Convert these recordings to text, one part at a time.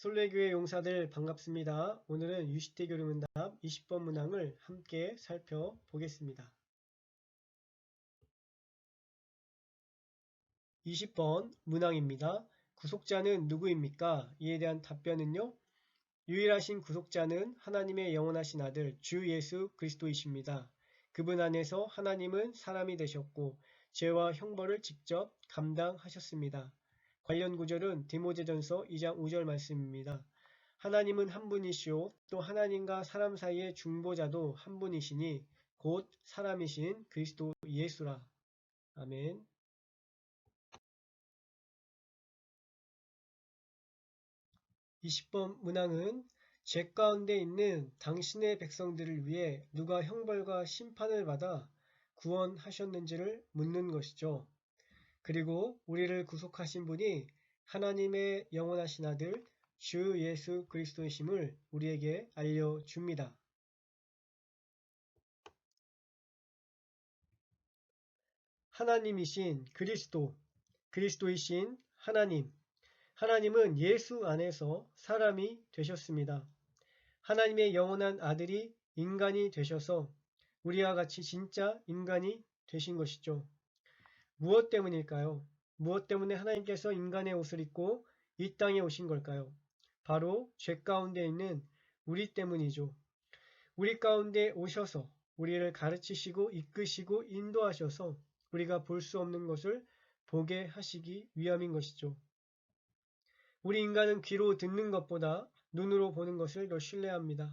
솔레교회 용사들 반갑습니다. 오늘은 유시태 교류문답 20번 문항을 함께 살펴보겠습니다. 20번 문항입니다. 구속자는 누구입니까? 이에 대한 답변은요. 유일하신 구속자는 하나님의 영원하신 아들 주 예수 그리스도이십니다. 그분 안에서 하나님은 사람이 되셨고 죄와 형벌을 직접 감당하셨습니다. 관련 구절은 디모데전서 2장 5절 말씀입니다. 하나님은 한 분이시오 또 하나님과 사람 사이의 중보자도 한 분이시니 곧 사람이신 그리스도 예수라. 아멘. (20번) 문항은 죄 가운데 있는 당신의 백성들을 위해 누가 형벌과 심판을 받아 구원하셨는지를 묻는 것이죠. 그리고 우리를 구속하신 분이 하나님의 영원하신 아들 주 예수 그리스도이심을 우리에게 알려줍니다. 하나님이신 그리스도, 그리스도이신 하나님, 하나님은 예수 안에서 사람이 되셨습니다. 하나님의 영원한 아들이 인간이 되셔서 우리와 같이 진짜 인간이 되신 것이죠. 무엇 때문일까요? 무엇 때문에 하나님께서 인간의 옷을 입고 이 땅에 오신 걸까요? 바로 죄 가운데 있는 우리 때문이죠. 우리 가운데 오셔서 우리를 가르치시고 이끄시고 인도하셔서 우리가 볼 수 없는 것을 보게 하시기 위함인 것이죠. 우리 인간은 귀로 듣는 것보다 눈으로 보는 것을 더 신뢰합니다.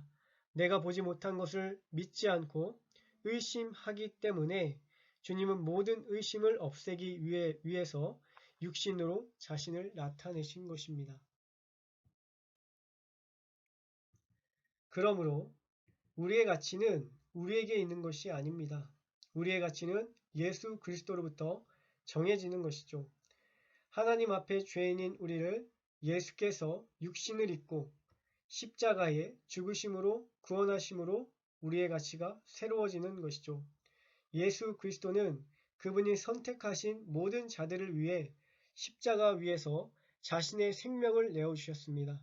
내가 보지 못한 것을 믿지 않고 의심하기 때문에 주님은 모든 의심을 없애기 위해, 위해서 육신으로 자신을 나타내신 것입니다. 그러므로 우리의 가치는 우리에게 있는 것이 아닙니다. 우리의 가치는 예수 그리스도로부터 정해지는 것이죠. 하나님 앞에 죄인인 우리를 예수께서 육신을 입고 십자가에 죽으심으로 구원하심으로 우리의 가치가 새로워지는 것이죠. 예수 그리스도는 그분이 선택하신 모든 자들을 위해 십자가 위에서 자신의 생명을 내어주셨습니다.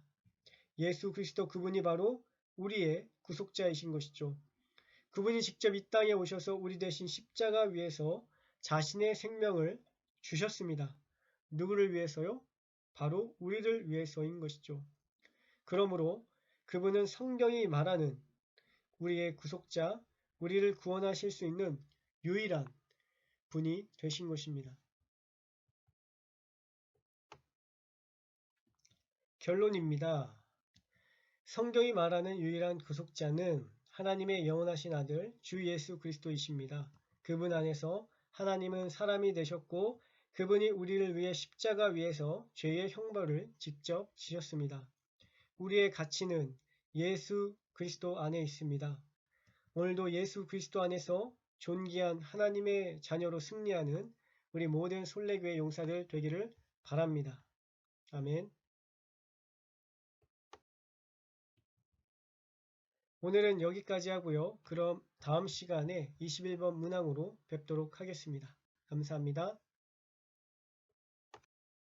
예수 그리스도 그분이 바로 우리의 구속자이신 것이죠. 그분이 직접 이 땅에 오셔서 우리 대신 십자가 위에서 자신의 생명을 주셨습니다. 누구를 위해서요? 바로 우리를 위해서인 것이죠. 그러므로 그분은 성경이 말하는 우리의 구속자, 우리를 구원하실 수 있는 유일한 분이 되신 것입니다. 결론입니다. 성경이 말하는 유일한 구속자는 하나님의 영원하신 아들 주 예수 그리스도이십니다. 그분 안에서 하나님은 사람이 되셨고 그분이 우리를 위해 십자가 위에서 죄의 형벌을 직접 지셨습니다. 우리의 가치는 예수 그리스도 안에 있습니다. 오늘도 예수 그리스도 안에서 존귀한 하나님의 자녀로 승리하는 우리 모든 솔레교회 용사들 되기를 바랍니다. 아멘. 오늘은 여기까지 하고요. 그럼 다음 시간에 21번 문항으로 뵙도록 하겠습니다. 감사합니다.